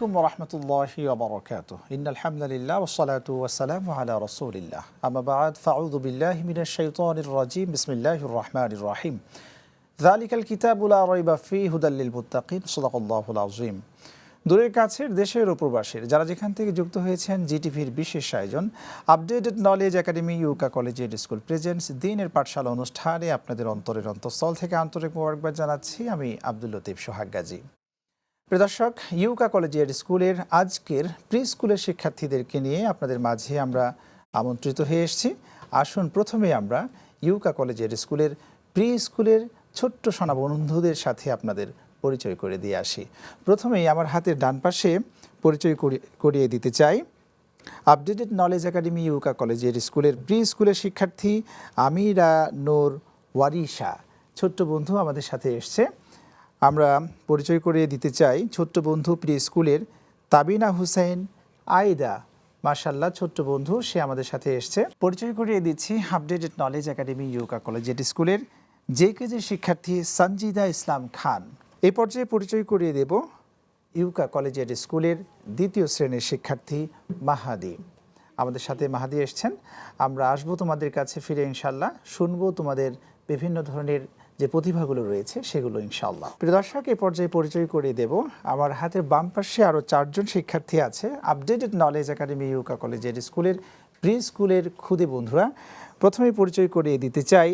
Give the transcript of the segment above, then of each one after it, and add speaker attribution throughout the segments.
Speaker 1: আলাইকুম ওরহমতুল্লাহি ওবরাকাতুহ। ইন্নাল হামদুলিল্লাহ ওয়াসসালাতু ওয়াসসালামু আলা রাসূলিল্লাহ। আম্মা বা'দ, ফাউযু বিল্লাহি মিনাশ শাইতানির রাজীম। বিসমিল্লাহির রহমানির রহিম। যালিকাল কিতাবু লা রাইবা ফীহি হুদাল লিল মুত্তাকিন। সাদাকাল্লাহুল আযীম। দূরের কাছের দেশের ও প্রবাসীর যারা যেখান থেকে যুক্ত হয়েছেন, জিটিভির বিশেষ আয়োজন, আপডেটেড নলেজ একাডেমি ইউকা কলেজিয়েট স্কুল প্রেজেন্টস দিনের পাঠশালা অনুষ্ঠানে আপনাদের অন্তরের অন্তঃস্থল থেকে আন্তরিক মোবারকবাদ জানাচ্ছি। আমি আব্দুল লতিফ সোহাগ গাজী। প্রদর্শক ইউকা কলেজের স্কুলের আজকের প্রি স্কুলের শিক্ষার্থীদেরকে নিয়ে আপনাদের মাঝে আমরা আমন্ত্রিত হয়ে এসেছি। আসুন প্রথমে আমরা ইউকা কলেজের স্কুলের প্রি স্কুলের ছোট্ট সোনা বন্ধুদের সাথে আপনাদের পরিচয় করে দিয়ে আসি। প্রথমেই আমার হাতের ডান পাশে পরিচয় করিয়ে দিতে চাই। আপডেটেড নলেজ একাডেমি ইউকা কলেজের স্কুলের প্রি স্কুলের শিক্ষার্থী আমিরা নূর ওয়ারিশা। ছোট্ট বন্ধু আমাদের সাথে এসছে। আমরা পরিচয় করিয়ে দিতে চাই ছোট্ট বন্ধু প্রি স্কুলের তাবিনা হুসাইন আইদা। মার্শাল্লাহ ছোট্ট বন্ধু, সে আমাদের সাথে এসছে। পরিচয় করিয়ে দিচ্ছি আপডেটেড নলেজ একাডেমি ইউকা কলেজের স্কুলের যে কেজি শিক্ষার্থী সঞ্জিদা ইসলাম খান। এই পর্যায়ে পরিচয় করিয়ে দেব ইউকা কলেজের স্কুলের দ্বিতীয় শ্রেণির শিক্ষার্থী মাহাদি। আমাদের সাথে মাহাদি এসছেন। আমরা আসব তোমাদের কাছে ফিরে ইনশাল্লাহ শুনব তোমাদের বিভিন্ন ধরনের যে প্রতিভাগুলো রয়েছে সেগুলো ইনশাল্লাহ প্রিয় দর্শক এই পর্যায়ে পরিচয় করিয়ে দেব। আমার হাতের বাম পাশে আরও চারজন শিক্ষার্থী আছে। আপডেটেড নলেজ একাডেমি ইউকা কলেজের স্কুলের প্রি স্কুলের খুদে বন্ধুরা। প্রথমে পরিচয় করিয়ে দিতে চাই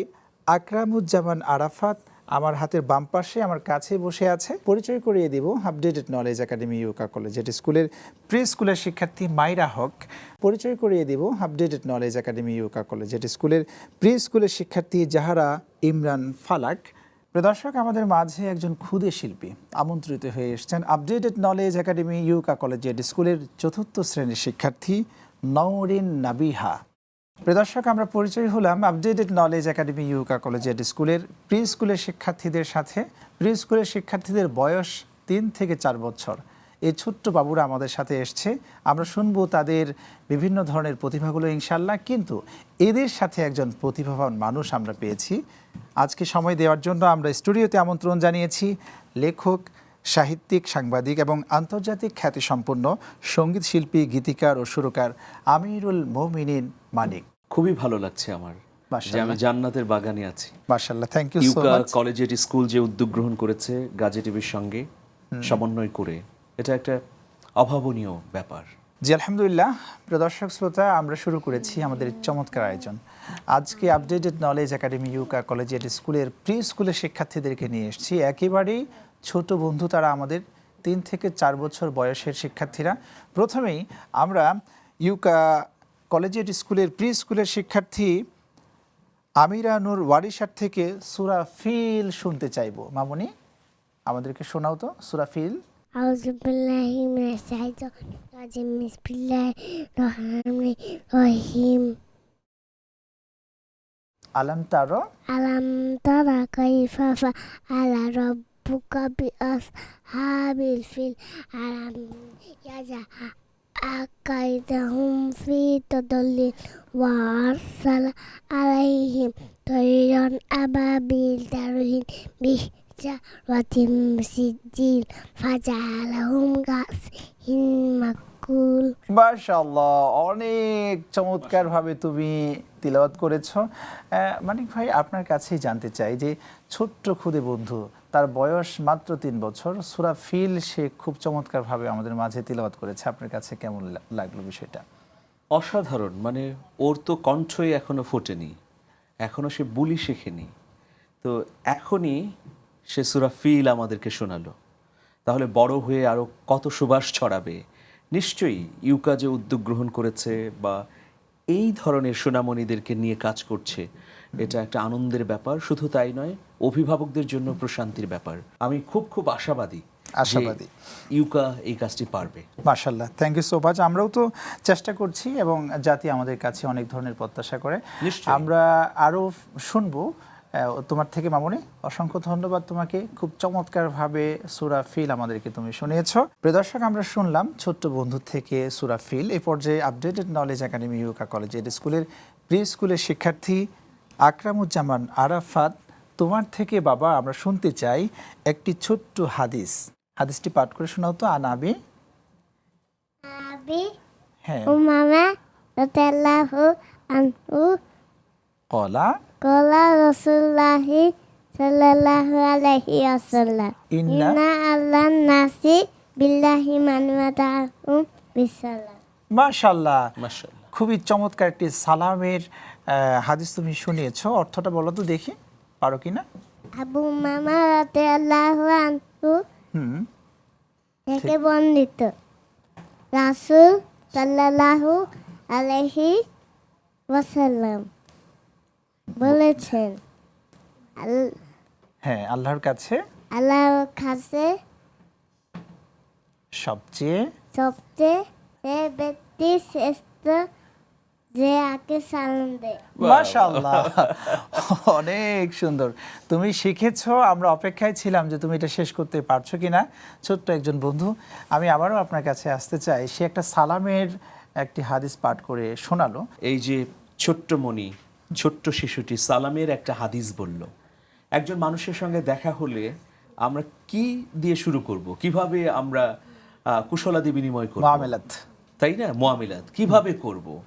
Speaker 1: আকরামুজ্জামান আরাফাত আমার হাতের বাম পাশে আমার কাছে বসে আছে। পরিচয় করিয়ে দিব আপডেটেড নলেজ একাডেমি ইউকা কলেজ এটি স্কুলের প্রি স্কুলের শিক্ষার্থী মাইরা হক। পরিচয় করিয়ে দিব আপডেটেড নলেজ একাডেমি ইউকা কলেজ এটি স্কুলের প্রি স্কুলের শিক্ষার্থী জাহারা ইমরান ফালাক। দর্শক, আমাদের মাঝে একজন ক্ষুদে শিল্পী আমন্ত্রিত হয়ে এসেছেন আপডেটেড নলেজ একাডেমি ইউকা কলেজ এটি স্কুলের চতুর্থ শ্রেণির শিক্ষার্থী নওরিন নাবিহা। প্রদর্শক আমরা পরিচয় হলাম আপডেটেড নলেজ একাডেমি ইউকা কলেজের স্কুলের প্রি স্কুলের শিক্ষার্থীদের সাথে। প্রি স্কুলের শিক্ষার্থীদের বয়স তিন থেকে চার বছর। এই ছোট্ট বাবুরা আমাদের সাথে এসছে। আমরা শুনব তাদের বিভিন্ন ধরনের প্রতিভাগুলো ইনশাল্লাহ কিন্তু এদের সাথে একজন প্রতিভাবান মানুষ আমরা পেয়েছি। আজকে সময় দেওয়ার জন্য আমরা স্টুডিওতে আমন্ত্রণ জানিয়েছি লেখক সাহিত্যিক সাংবাদিক এবং আন্তর্জাতিক খ্যাতিসম্পন্ন সংগীত শিল্পী গীতিকার ও সুরকার আমিরুল মোমিনিন মানিক।
Speaker 2: খুবই ভালো লাগছে আমার যে আমি জান্নাতের বাগানে আছি।
Speaker 1: থ্যাংক ইউ সো
Speaker 2: ইউকা
Speaker 1: মাচ
Speaker 2: কলেজিয়েট স্কুল যে উদ্যোগ গ্রহণ করেছে গাজী টিভির সঙ্গে সমন্বয় করে এটা একটা অভাবনীয় ব্যাপার।
Speaker 1: জি আলহামদুলিল্লাহ। প্রিয় দর্শক শ্রোতা আমরা শুরু করেছি আমাদের চমৎকার আয়োজন। আজকে আপডেটেড নলেজ একাডেমি ইউকা কলেজের স্কুলের প্রি স্কুলের শিক্ষার্থীদেরকে নিয়ে এসেছি। একেবারেই ছোট বন্ধু তারা আমাদের তিন থেকে চার বছর বয়সের শিক্ষার্থীরা। প্রথমেই আমরা ইউকা কলেজিয়েট স্কুলের প্রি স্কুলের শিক্ষার্থী আমিরা নূর ওয়ারিশার থেকে সুরা ফিল শুনতে চাইব। মামনি আমাদেরকে শোনাও তো সুরা ফিল
Speaker 3: আলাম তারা?
Speaker 1: আলাম তারা
Speaker 3: কাইফা আলা রব ربك بأصحاب الفيل ألم يجعل كيدهم في تضليل وأرسل عليهم طيرا أبابيل ترهن بشجرة من سجيل فجعلهم كعصف مأكول
Speaker 1: মাশাআল্লাহ অনেক চমৎকারভাবে তুমি তিলাওয়াত করেছ আহ, মানিক ভাই আপনার কাছেই জানতে চাই যে ছোট্ট খুদে বন্ধু তার বয়স মাত্র তিন বছর। সুরা ফিল সে খুব চমৎকারভাবে আমাদের মাঝে তিলাওয়াত করেছে। আপনার কাছে কেমন লাগল বিষয়টা?
Speaker 2: অসাধারণ মানে ওর তো কণ্ঠই এখনও ফোটেনি। এখনও সে বুলি শেখেনি। তো এখনই সে সুরা ফিল আমাদেরকে শোনালো। তাহলে বড় হয়ে আরও কত সুবাস ছড়াবে? নিশ্চয়ই ইউকা যে উদ্যোগ গ্রহণ করেছে বা এই ধরনের সোনামণিদেরকে নিয়ে কাজ করছে এটা একটা আনন্দের ব্যাপার। শুধু তাই নয় অভিভাবকদের জন্য প্রশান্তির ব্যাপার। আমি খুব খুব আশাবাদী
Speaker 1: আশাবাদী।
Speaker 2: ইউকা এই কাজটি পারবে।
Speaker 1: মাশাল্লাহ থ্যাংক ইউ সো মাচ আমরাও তো চেষ্টা করছি এবং জাতি আমাদের কাছে অনেক ধরনের প্রত্যাশা করে। আমরা আরও শুনব। তোমার থেকে মামনি অসংখ্য ধন্যবাদ তোমাকে। খুব চমৎকারভাবে সুরা ফিল আমাদেরকে তুমি শুনিয়েছ। প্রদর্শক আমরা শুনলাম ছোট্ট বন্ধু থেকে সুরা ফিল। এই পর্যায়ে আপডেটেড নলেজ একাডেমি ইউকা কলেজের স্কুলের প্রি স্কুলের শিক্ষার্থী আকরামুজ্জামান আরাফাত তোমার থেকে বাবা আমরা শুনতে চাই একটি ছোট্ট হাদিস। হাদিসটি পাঠ করে শোনাও তো আনাবি
Speaker 3: আবি।
Speaker 1: হ্যাঁ।
Speaker 3: উমামা রাদিয়াল্লাহু আনহু
Speaker 1: কলা।
Speaker 3: কলা রাসূলুল্লাহি সাল্লাল্লাহু আলাইহি ওয়াসাল্লাম।
Speaker 1: ইন্না
Speaker 3: ইন্না আল্লাহ নাসি বিল্লাহি মানওয়াতাহুম বিসালাম।
Speaker 1: মাশাল্লাহ
Speaker 2: মাশাআল্লাহ।
Speaker 1: খুবই চমৎকার একটি সালামের আহ, হাদিস তুমি শুনিয়েছো। অর্থটা বলো তো দেখি। পারো কি না?
Speaker 3: আবু মামা রাদিয়াল্লাহু আনহু
Speaker 1: হুম।
Speaker 3: থেকে বর্ণিত। রাসূল সাল্লাল্লাহু আলাইহি ওয়াসাল্লাম বলেছেন
Speaker 1: হ্যাঁ আল্লাহর কাছে
Speaker 3: আল্লাহর কাছে
Speaker 1: সবচেয়ে
Speaker 3: সবচেয়ে ব্যক্তি শ্রেষ্ঠ যে সালাম দেয়।
Speaker 1: মাশাআল্লাহ। অনেক সুন্দর। তুমি শিখেছো আমরা অপেক্ষায় ছিলাম যে তুমি এটা শেষ করতে পারছ কিনা। ছোট্ট একজন বন্ধু আমি আবারও আপনার কাছে আসতে চাই। সে একটা সালামের একটি হাদিস পাঠ করে শোনালো।
Speaker 2: এই যে ছোট্ট মণি ছোট্ট শিশুটি সালামের একটা হাদিস বলল। একজন মানুষের সঙ্গে দেখা হলে আমরা কি দিয়ে শুরু করব? কীভাবে আমরা আহ, কুশলাদি বিনিময় করব? তাই না? মোয়ামিলাত কীভাবে করব?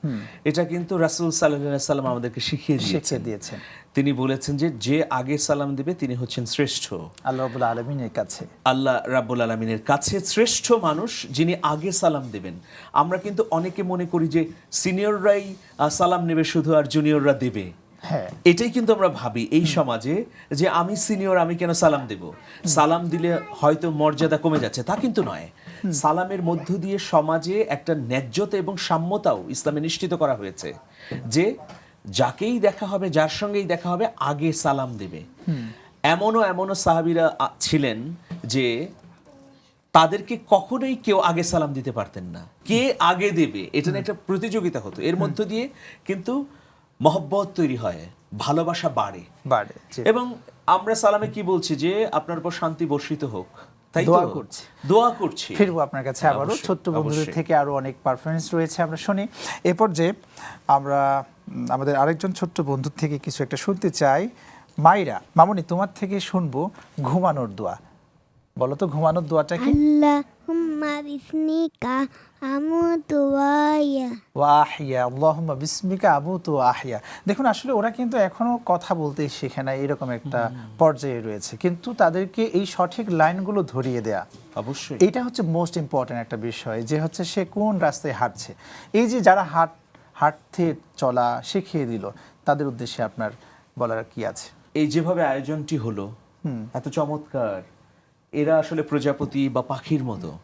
Speaker 2: এটা কিন্তু রাসূল আলাইহি সাল্লাম আমাদেরকে শিখিয়ে
Speaker 1: শিখিয়ে দিয়েছেন।
Speaker 2: তিনি বলেছেন যে যে আগে সালাম দিবে তিনি হচ্ছেন শ্রেষ্ঠ।
Speaker 1: আল্লাহ আলমিনের কাছে।
Speaker 2: আল্লাহ রাব্বুল আলমিনের কাছে শ্রেষ্ঠ মানুষ যিনি আগে সালাম দেবেন। আমরা কিন্তু অনেকে মনে করি যে সিনিয়ররাই সালাম নেবে শুধু আর জুনিয়ররা দেবে।
Speaker 1: হ্যাঁ।
Speaker 2: এটাই কিন্তু আমরা ভাবি এই সমাজে যে আমি সিনিয়র আমি কেন সালাম দেব? সালাম দিলে হয়তো মর্যাদা কমে যাচ্ছে তা কিন্তু নয়। সালামের মধ্য দিয়ে সমাজে একটা ন্যায্যতা এবং সাম্যতাও ইসলামে নিশ্চিত করা হয়েছে যে যাকেই দেখা হবে যার সঙ্গেই দেখা হবে আগে সালাম দেবে। এমনও এমনও সাহাবিরা ছিলেন যে তাদেরকে কখনোই কেউ আগে সালাম দিতে পারতেন না। কে আগে দেবে? এটা নিয়ে একটা প্রতিযোগিতা হতো। এর মধ্য দিয়ে কিন্তু মহব্বত তৈরি হয় ভালোবাসা বাড়ে।
Speaker 1: বাড়ে
Speaker 2: এবং আমরা সালামে কি বলছি? যে আপনার উপর শান্তি বর্ষিত হোক। তাই
Speaker 1: দোয়া করছি।
Speaker 2: দোয়া করছি।
Speaker 1: ফিরবো আপনার কাছে আবারও। ছোট্ট বন্ধুদের থেকে আরও অনেক পারফরমেন্স রয়েছে আমরা শুনি। এরপর যে আমরা আমাদের আরেকজন ছোট্ট বন্ধুর থেকে কিছু একটা শুনতে চাই। মাইরা মামনি তোমার থেকে শুনব ঘুমানোর দোয়া। বলো তো ঘুমানোর দোয়াটা কি?
Speaker 3: আল্লাহুম্মা বিসমিকা আমুতু ওয়াইয়া
Speaker 1: ওয়াহিয়া আল্লাহুম্মা বিসমিকা আবুতু আহিয়া দেখুন আসলে ওরা কিন্তু এখনও কথা বলতে শেখে না এরকম একটা পর্যায়ে রয়েছে। কিন্তু তাদেরকে এই সঠিক লাইনগুলো ধরিয়ে দেয়া
Speaker 2: অবশ্যই।
Speaker 1: এটা হচ্ছে মোস্ট ইম্পর্ট্যান্ট একটা বিষয় যে হচ্ছে সে কোন রাস্তায় হাঁটছে। এই যে যারা হাঁট হাঁটতে চলা শিখিয়ে দিল তাদের উদ্দেশ্যে আপনার বলার কি আছে?
Speaker 2: এই যেভাবে আয়োজনটি হলো এত চমৎকার। এরা আসলে প্রজাপতি বা পাখির মতো।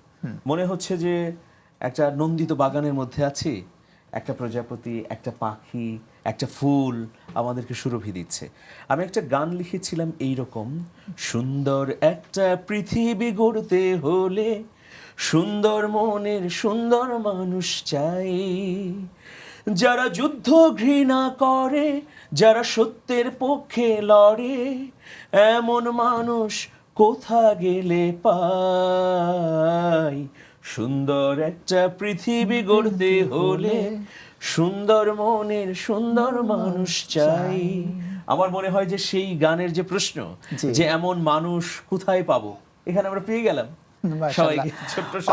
Speaker 2: মনে হচ্ছে যে একটা নন্দিত বাগানের মধ্যে আছি একটা প্রজাপতি একটা পাখি একটা ফুল আমাদেরকে সুরভি দিচ্ছে। আমি একটা গান লিখেছিলাম এই রকম সুন্দর একটা পৃথিবী গড়তে হলে সুন্দর মনের সুন্দর মানুষ চাই। যারা যুদ্ধ ঘৃণা করে যারা সত্যের পক্ষে লড়ে এমন মানুষ কোথা গেলে পাই? সুন্দর একটা পৃথিবী গড়তে হলে সুন্দর মনের সুন্দর মানুষ চাই। আমার মনে হয় যে সেই গানের যে প্রশ্ন যে এমন মানুষ কোথায় পাবো? এখানে আমরা পেয়ে গেলাম।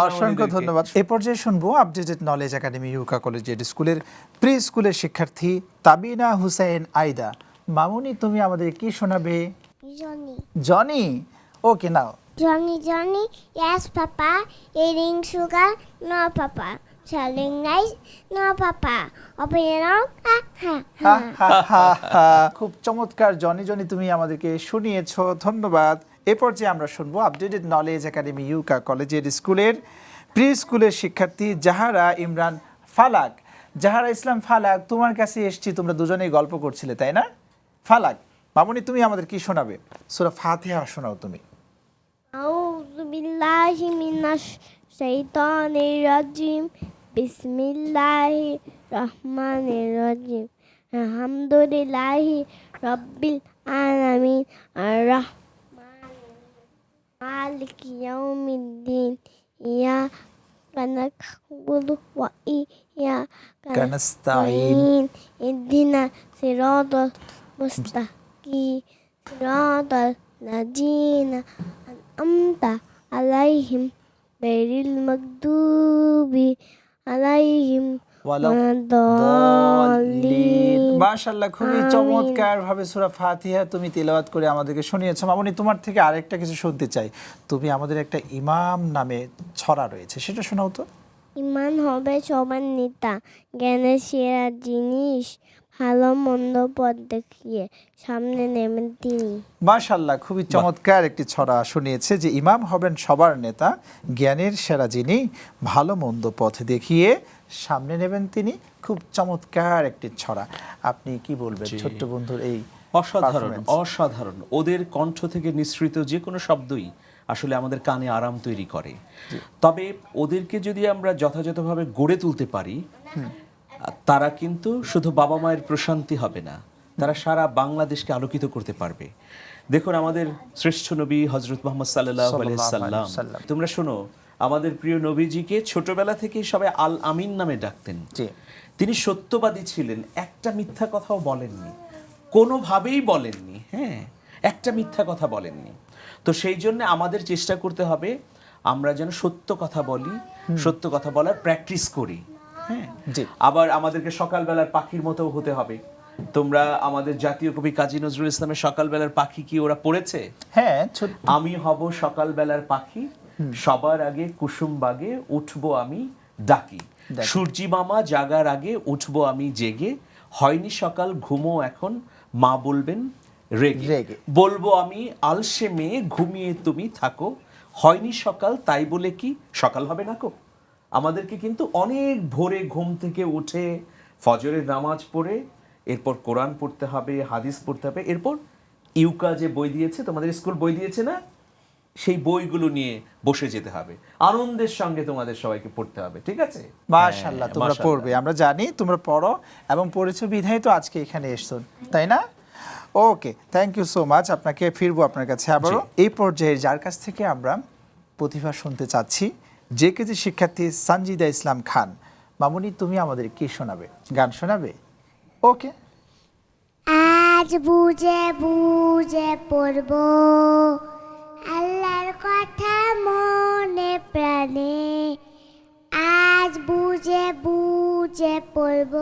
Speaker 1: অসংখ্য ধন্যবাদ। এ পর্যায়ে শুনব আপডেটেড নলেজ একাডেমি ইউকা কলেজের স্কুলের প্রি স্কুলের শিক্ষার্থী তাবিনা হুসাইন আইদা। মামুনি তুমি আমাদের কি শোনাবে? Johnny? Okay now
Speaker 3: Johnny, Johnny, yes, Papa. Eating sugar, no, Papa. Selling rice, no, Papa. Open your mouth, ha, ha,
Speaker 1: ha,
Speaker 3: ha.
Speaker 1: Ha, ha, ha. খুব চমৎকার জনি জনি তুমি আমাদেরকে শুনিয়েছ ধন্যবাদ এ পর্যায়ে আমরা শুনব আপডেটেড নলেজ একাডেমি ইউকা কলেজের স্কুলের প্রি স্কুলের শিক্ষার্থী জাহারা ইমরান ফালাক জাহারা ইসলাম ফালাক তোমার কাছে এসছি তোমরা দুজনেই গল্প করছিলে তাই না ফালাক মামুনি তুমি আমাদের কি শোনাবে সুরা ফাতিহা শোনাও তুমি
Speaker 3: أعوذ بالله من الشيطان الرجيم. بسم الله الرحمن الرحيم. الحمد لله رب العالمين. الرحمن مالك يوم الدين. إياك نعبد وإياك
Speaker 1: نستعين.
Speaker 3: نستعين. اهدنا صراط المستقيم. صراط الذين أنعمت عليهم غير المغضوب عليهم
Speaker 1: ওয়ালা
Speaker 3: ولا الضالين
Speaker 1: মাশাআল্লাহ খুবই
Speaker 3: আমিন।
Speaker 1: চমৎকার ভাবে সূরা ফাতিহা তুমি তেলাওয়াত করে আমাদেরকে শুনিয়েছো মামুনি তোমার থেকে আরেকটা কিছু শুনতে চাই তুমি আমাদের একটা ইমাম নামে ছড়া রয়েছে সেটা শোনাও তো
Speaker 3: ইমান হবে সবার নেতা জ্ঞানের সেরা জিনিস ভালো মন্দ পথ দেখিয়ে সামনে নেবেন তিনি।
Speaker 1: মাশাল্লাহ খুবই চমৎকার একটি ছড়া শুনিয়েছে যে ইমাম হবেন সবার নেতা জ্ঞানের সেরা যিনি ভালো মন্দ পথ দেখিয়ে সামনে নেবেন তিনি। খুব চমৎকার একটি ছড়া। আপনি কি বলবেন ছোট্ট বন্ধুর এই
Speaker 2: অসাধারণ অসাধারণ। ওদের কণ্ঠ থেকে নিঃসৃত যে কোনো শব্দই আসলে আমাদের কানে আরাম তৈরি করে। তবে ওদেরকে যদি আমরা যথাযথভাবে গড়ে তুলতে পারি তারা কিন্তু শুধু বাবা মায়ের প্রশান্তি হবে না তারা সারা বাংলাদেশকে আলোকিত করতে পারবে। দেখুন আমাদের শ্রেষ্ঠ নবী হজরত মোহাম্মদ সাল্লাহ সাল্লাম। তোমরা শোনো আমাদের প্রিয় নবীজিকে ছোটবেলা থেকেই সবাই আল আমিন নামে ডাকতেন। তিনি সত্যবাদী ছিলেন একটা মিথ্যা কথাও বলেননি। কোনোভাবেই বলেননি হ্যাঁ একটা মিথ্যা কথা বলেননি। তো সেই জন্য আমাদের চেষ্টা করতে হবে আমরা যেন সত্য কথা বলি সত্য কথা বলার প্র্যাকটিস করি। হ্যাঁ। আবার আমাদেরকে সকালবেলার পাখির মতো হতে হবে। তোমরা আমাদের জাতীয় কবি কাজী নজরুল ইসলামের সকালবেলার পাখি কি ওরা পড়েছে?
Speaker 1: হ্যাঁ
Speaker 2: আমি হব সকালবেলার পাখি। সবার আগে কুসুম বাগে উঠবো আমি ডাকি। সূর্যি মামা জাগার আগে উঠবো আমি জেগে। হয়নি সকাল ঘুমো এখন মা বলবেন রেগে।
Speaker 1: রেগে।
Speaker 2: বলব আমি আলসে মেয়ে ঘুমিয়ে তুমি থাকো। হয়নি সকাল তাই বলে কি সকাল হবে না কো? আমাদেরকে কিন্তু অনেক ভোরে ঘুম থেকে উঠে ফজরের নামাজ পড়ে এরপর কোরআন পড়তে হবে হাদিস পড়তে হবে এরপর ইউকা যে বই দিয়েছে তোমাদের স্কুল বই দিয়েছে না? সেই বইগুলো নিয়ে বসে যেতে হবে। আনন্দের সঙ্গে তোমাদের সবাইকে পড়তে হবে ঠিক আছে?
Speaker 1: মাশাল্লাহ
Speaker 2: হ্যাঁ,
Speaker 1: তোমরা পড়বে। আমরা জানি তোমরা পড়ো এবং পড়েছো বিধায় তো আজকে এখানে এসছো তাই না? Okay thank you so much আপনাকে ফিরবো আপনার কাছে আবারও। এই পর্যায়ে যার কাছ থেকে আমরা প্রতিভা শুনতে চাচ্ছি যে কেজি শিক্ষার্থী সানজিদা ইসলাম খান, মামুনি, তুমি আমাদের কি শোনাবে? গান শোনাবে? ওকে।
Speaker 3: আজ বুঝে বুঝে পড়ব আল্লাহর কথা মনে প্রাণে। আজ বুঝে বুঝে পড়ব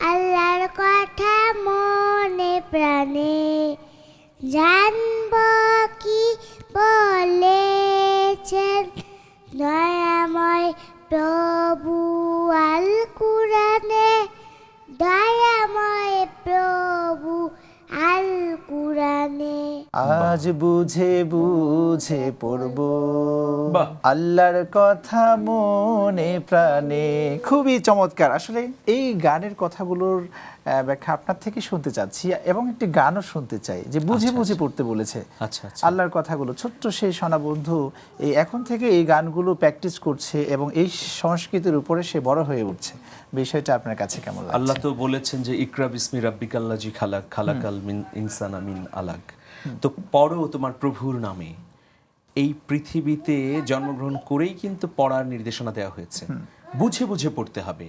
Speaker 3: আল্লাহর কথা মনে প্রাণে। জানব
Speaker 1: আজ বুঝে বুঝে পড়ব। আল্লাহর কথা মনে প্রাণে। খুবই চমৎকার। আসলে এই গানের কথাগুলোর ব্যাখ্যা আপনার থেকে শুনতে চাচ্ছি এবং একটি গানও শুনতে চাই যে বুঝে বুঝে পড়তে বলেছে।
Speaker 2: আচ্ছা আচ্ছা।
Speaker 1: আল্লাহর কথাগুলো। ছোট্ট সেই সোনা বন্ধু এই এখন থেকে এই গানগুলো প্র্যাকটিস করছে এবং এই সংস্কৃতির উপরে সে বড় হয়ে উঠছে। বিষয়টা আপনার কাছে কেমন
Speaker 2: আল্লাহ তো বলেছেন যে ইকরা বিসমি রাব্বিকাল্লাজি খালাক খালাকাল মিন ইনসান আমিন আলাক। তো পড়ো তোমার প্রভুর নামে। এই পৃথিবীতে জন্মগ্রহণ করেই কিন্তু পড়ার নির্দেশনা দেওয়া হয়েছে। বুঝে বুঝে পড়তে হবে।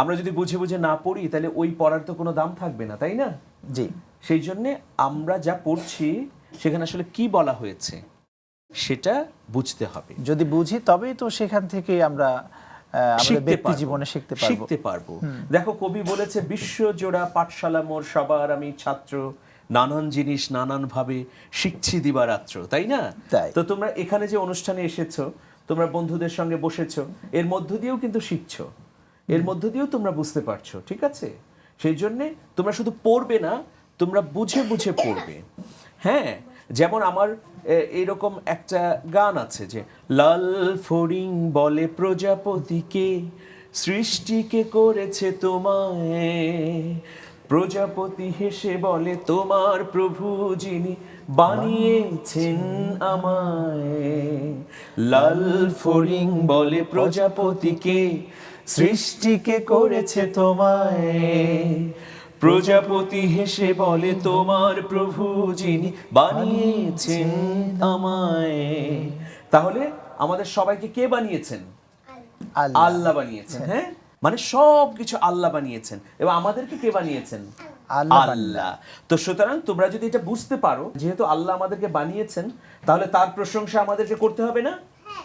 Speaker 2: আমরা যদি বুঝে বুঝে না পড়ি তাহলে ওই পড়ার তো কোনো দাম থাকবে না তাই না?
Speaker 1: জি।
Speaker 2: সেই জন্য আমরা যা পড়ছি সেখানে আসলে কি বলা হয়েছে সেটা বুঝতে হবে।
Speaker 1: যদি বুঝি তবেই তো সেখান থেকে আমরা ব্যক্তি জীবনে শিখতে পারব।
Speaker 2: শিখতে পারব। দেখো কবি বলেছে বিশ্ব জোড়া পাঠশালা মোর সবার আমি ছাত্র। নানান জিনিস নানান ভাবে শিখছি দিবারাত্র তাই না। তো তোমরা এখানে যে অনুষ্ঠানে এসেছ তোমরা বন্ধুদের সঙ্গে বসেছো এর মধ্য দিয়েও কিন্তু শিখছো। এর মধ্য দিয়েও তোমরা বুঝতে পারছ ঠিক আছে? সেই জন্যে তোমরা শুধু পড়বে না তোমরা বুঝে বুঝে পড়বে। হ্যাঁ যেমন আমার এরকম একটা গান আছে যে লাল ফড়িং বলে প্রজাপতিকে সৃষ্টিকে করেছে তোমায়। প্রজাপতি হেসে বলে তোমার প্রভু যিনি বানিয়েছেন আমায়। লাল ফড়িং বলে প্রজাপতিকে সৃষ্টিকে করেছে তোমায়। প্রজাপতি হেসে বলে তোমার প্রভু যিনি বানিয়েছেন আমায়। তাহলে আমাদের সবাইকে কে বানিয়েছেন?
Speaker 1: আল্লাহ।
Speaker 2: আল্লাহ বানিয়েছেন হ্যাঁ? মানে সব কিছু আল্লাহ বানিয়েছেন। এবং আমাদেরকে কে বানিয়েছেন?
Speaker 1: আল্লাহ
Speaker 2: আল্লাহ। তো সুতরাং তোমরা যদি এটা বুঝতে পারো যেহেতু আল্লাহ আমাদেরকে বানিয়েছেন তাহলে তার প্রশংসা আমাদেরকে করতে হবে না?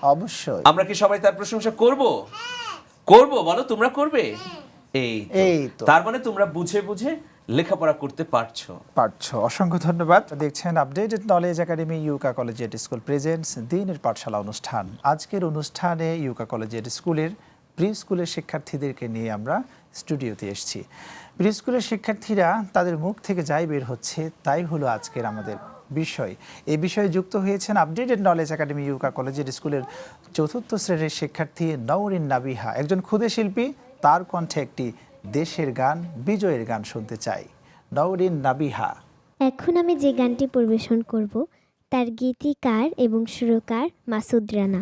Speaker 1: অবশ্যই।
Speaker 2: আমরা কি সবাই তার প্রশংসা করব? করব বলো তোমরা করবে? এই তো।
Speaker 1: এই।
Speaker 2: তার মানে তোমরা বুঝে বুঝে লেখাপড়া করতে পারছ।
Speaker 1: পারছ। অসংখ্য ধন্যবাদ। দেখছেন আপডেটেড নলেজ একাডেমি ইউকা কলেজিয়েট স্কুল প্রেজেন্টস দিনের পাঠশালা অনুষ্ঠান। আজকের অনুষ্ঠানে ইউকা কলেজিয়েট স্কুলের প্রি স্কুলের শিক্ষার্থীদেরকে নিয়ে আমরা স্টুডিওতে এসেছি। প্রি স্কুলের শিক্ষার্থীরা তাদের মুখ থেকে যাই বের হচ্ছে, তাই হলো আজকের আমাদের বিষয়। এ বিষয়ে যুক্ত হয়েছেন আপডেটেড নলেজ একাডেমি ইউকা কলেজের স্কুলের চতুর্থ শ্রেণির শিক্ষার্থী নৌরিন নাবিহা। একজন ক্ষুদে শিল্পী, তার কণ্ঠে একটি দেশের গান, বিজয়ের গান শুনতে চাই। নৌরিন নাবিহা।
Speaker 4: এখন আমি যে গানটি পরিবেশন করব, তার গীতিকার এবং সুরকার মাসুদ রানা।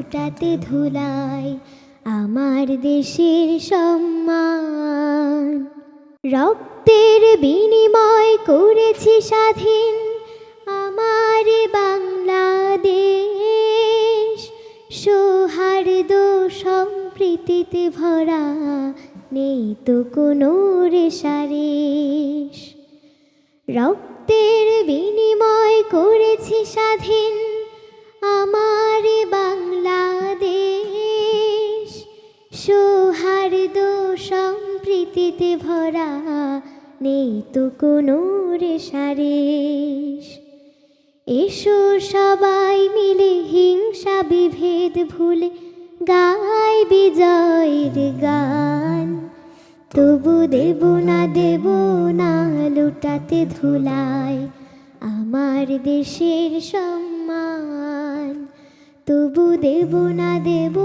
Speaker 4: লুটাতে ধুলাই আমার দেশের সম্মান। রক্তের বিনিময় করেছি স্বাধীন আমার বাংলাদেশ। সৌহার্দ সম্প্রীতিতে ভরা নেই তো কোনো রেশারেশ। রক্তের বিনিময় করেছি স্বাধীন আমার বাংলাদেশ, সৌহার্দ সম্প্রীতিতে ভরা নেই তো কোনো রেশারেশ এসো সবাই মিলে হিংসা বিভেদ ভুলে গাই বিজয়ের গান। তবু দেব না দেব না, লুটাতে ধুলাই আমার দেশের সম্মান তবু দেব না দেব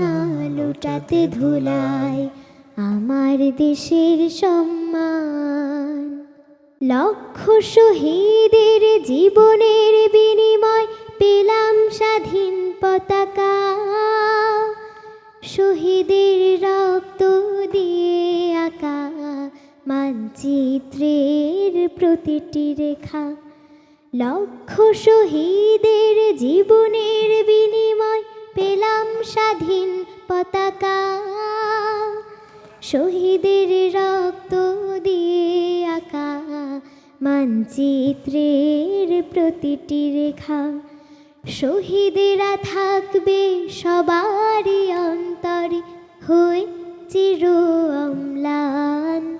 Speaker 4: না, লুটাতে ধুলাই আমার দেশের সম্মান। লক্ষ শহীদের জীবনের বিনিময় পেলাম স্বাধীন পতাকা। শহীদের রক্ত দিয়ে আঁকা মানচিত্রের প্রতিটি রেখা। লক্ষ শহীদের জীবনের বিনিময় পেলাম স্বাধীন পতাকা। শহীদের রক্ত দিয়ে আঁকা মানচিত্রের প্রতিটি রেখা। শহীদেরা থাকবে সবারই অন্তরে, হয়ে চির অম্লান।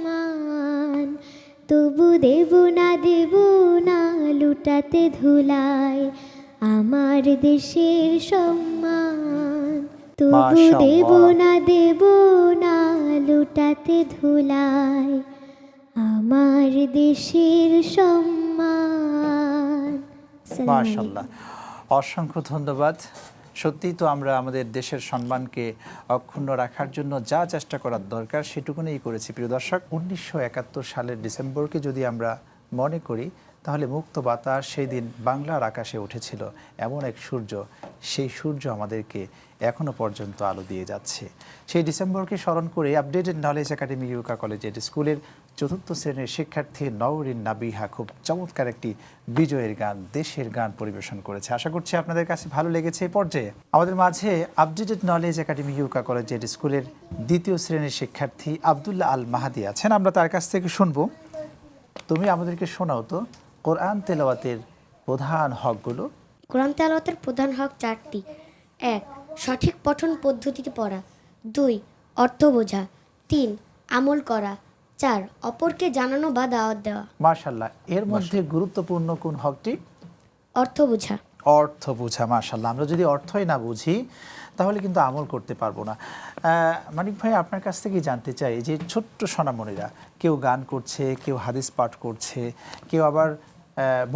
Speaker 4: তবু দেব না দেব না লুটাতে ধুলাই আমার দেশের সম্মান। তবু দেব না দেব না লুটাতে ধুলাই আমার দেশের সম্মান।
Speaker 1: মাশাল্লাহ অসংখ্য ধন্যবাদ। সত্যি তো আমরা আমাদের দেশের সম্মানকে অক্ষুণ্ণ রাখার জন্য যা চেষ্টা করার দরকার সেটুকুনই করেছি। প্রিয় দর্শক, উনিশশো একাত্তর সালের ডিসেম্বরকে যদি আমরা মনে করি, তাহলে মুক্ত বাতাস সেই দিন বাংলার আকাশে উঠেছিল। এমন এক সূর্য, সেই সূর্য আমাদেরকে এখনও পর্যন্ত আলো দিয়ে যাচ্ছে। সেই ডিসেম্বরকে স্মরণ করে আপডেটেড নলেজ একাডেমি ইউকা কলেজের স্কুলের চতুর্থ শ্রেণির শিক্ষার্থী নওরিন নাবিহা খুব চমৎকার একটি বিজয়ের গান, দেশের গান পরিবেশন করেছে। আশা করছি আপনাদের কাছে ভালো লেগেছে। এই পর্যায়ে আমাদের মাঝে আপডেটেড নলেজ একাডেমি ইউকা কলেজের স্কুলের দ্বিতীয় শ্রেণির শিক্ষার্থী আবদুল্লাহ আল মাহাদি আছেন। আমরা তার কাছ থেকে শুনব। তুমি আমাদেরকে শোনাও তো, কোরআন তেলাওয়াতের প্রধান হকগুলো।
Speaker 5: কোরআন তেলাওয়াতের প্রধান হক চারটি। এক, সঠিক পঠন পদ্ধতিতে পড়া। দুই, অর্থ বোঝা। তিন, আমল করা। চার অপরকে জানানো বা দাওয়াত দেওয়া।
Speaker 1: মার্শাল্লাহ এর মধ্যে গুরুত্বপূর্ণ কোন হকটি?
Speaker 5: অর্থ বোঝা।
Speaker 1: অর্থ বোঝা মার্শাল্লাহ আমরা যদি অর্থই না বুঝি তাহলে কিন্তু আমল করতে পারব না। মানিক ভাই আপনার কাছ থেকে জানতে চাই যে ছোট্ট সোনামণিরা কেউ গান করছে কেউ হাদিস পাঠ করছে কেউ আবার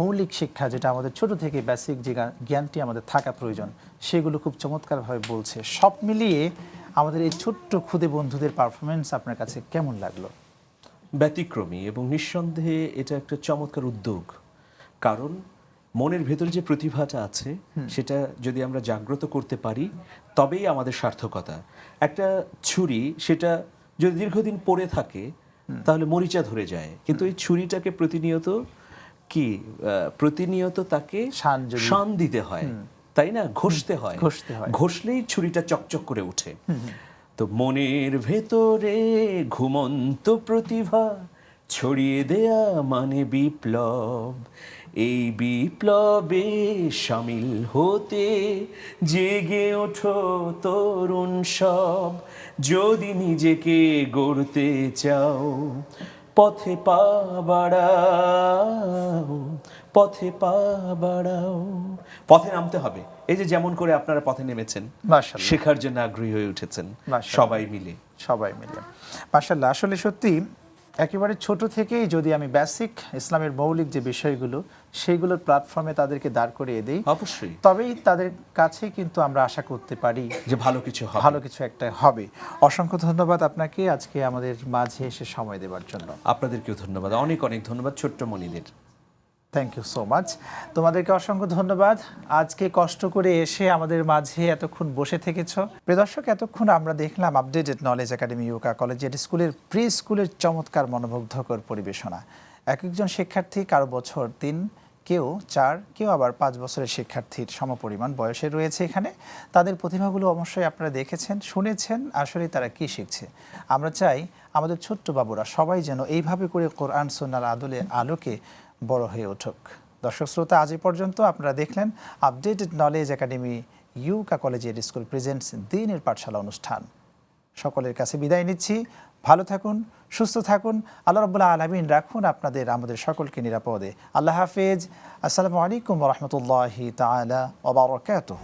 Speaker 1: মৌলিক শিক্ষা যেটা আমাদের ছোট থেকে বেসিক যে জ্ঞানটি আমাদের থাকা প্রয়োজন সেগুলো খুব চমৎকারভাবে বলছে। সব মিলিয়ে আমাদের এই ছোট্ট খুদে বন্ধুদের পারফরমেন্স আপনার কাছে কেমন লাগল?
Speaker 2: ব্যতিক্রমী এবং নিঃসন্দেহে এটা একটা চমৎকার উদ্যোগ। কারণ মনের ভেতরে যে প্রতিভাটা আছে সেটা যদি আমরা জাগ্রত করতে পারি তবেই আমাদের সার্থকতা। একটা ছুরি সেটা যদি দীর্ঘদিন পড়ে থাকে তাহলে মরিচা ধরে যায়। কিন্তু এই ছুরিটাকে প্রতিনিয়ত কি প্রতিনিয়ত তাকে
Speaker 1: শান
Speaker 2: দিতে হয়। তাই না? ঘষতে হয়।
Speaker 1: ঘষতে হয়।
Speaker 2: ঘষলেই ছুরিটা চকচক করে ওঠে। তো মনের ভেতরে ঘুমন্ত প্রতিভা ছড়িয়ে দেয়া মানে বিপ্লব। এই বিপ্লবে সামিল হতে জেগে ওঠো তরুণ সব। যদি নিজেকে গড়তে চাও, পথে পা বাড়াও, পথে পা বাড়াও। পথে নামতে হবে। এই যে যেমন করে আপনারা পথে নেমেছেন। শেখার জন্য আগ্রহী হয়ে উঠেছেন। সবাই মিলে।
Speaker 1: সবাই মিলে। মার্শাল্লাহ আসলে সত্যি একেবারে ছোট থেকেই যদি আমি বেসিক ইসলামের মৌলিক যে বিষয়গুলো সেইগুলোর প্ল্যাটফর্মে তাদেরকে দাঁড় করিয়ে দিই
Speaker 2: অবশ্যই।
Speaker 1: তবেই তাদের কাছে কিন্তু আমরা আশা করতে পারি
Speaker 2: যে ভালো কিছু
Speaker 1: ভালো কিছু একটা হবে। অসংখ্য ধন্যবাদ আপনাকে আজকে আমাদের মাঝে এসে সময় দেওয়ার জন্য।
Speaker 2: আপনাদেরকেও ধন্যবাদ। অনেক অনেক ধন্যবাদ ছোট্ট মনিদের।
Speaker 1: থ্যাংক ইউ সো মাচ তোমাদেরকে অসংখ্য ধন্যবাদ। আজকে কষ্ট করে এসে আমাদের মাঝে এতক্ষণ বসে থেকেছ। দর্শক, এতক্ষণ আমরা দেখলাম আপডেটেড নলেজ একাডেমি ইউকা কলেজ কলেজের স্কুলের প্রি স্কুলের চমৎকার মনোমুগ্ধকর পরিবেশনা। এক একজন শিক্ষার্থী কারও বছর তিন, কেউ চার, কেউ আবার পাঁচ বছরের শিক্ষার্থীর সমপরিমাণ বয়সে রয়েছে এখানে। তাদের প্রতিভাগুলো অবশ্যই আপনারা দেখেছেন, শুনেছেন আসলে তারা কি শিখছে। আমরা চাই আমাদের ছোট্ট বাবুরা সবাই যেন এইভাবে করে কোরআন সন্ন্যার আদলে আলোকে বড় হয়ে উঠুক। দর্শক শ্রোতা, আজ পর্যন্ত আপনারা দেখলেন আপডেটেড নলেজ একাডেমি ইউকা কলেজের স্কুল প্রেজেন্টস দিনের পাঠশালা অনুষ্ঠান। সকলের কাছে বিদায় নিচ্ছি। ভালো থাকুন, সুস্থ থাকুন। আল্লাহ রবুল্লাহ আলমিন রাখুন আপনাদের, আমাদের সকলকে নিরাপদে। আল্লাহ হাফেজ। আসসালামু আলাইকুম রহমতুল্লাহি তালা ওবরাকাতুহ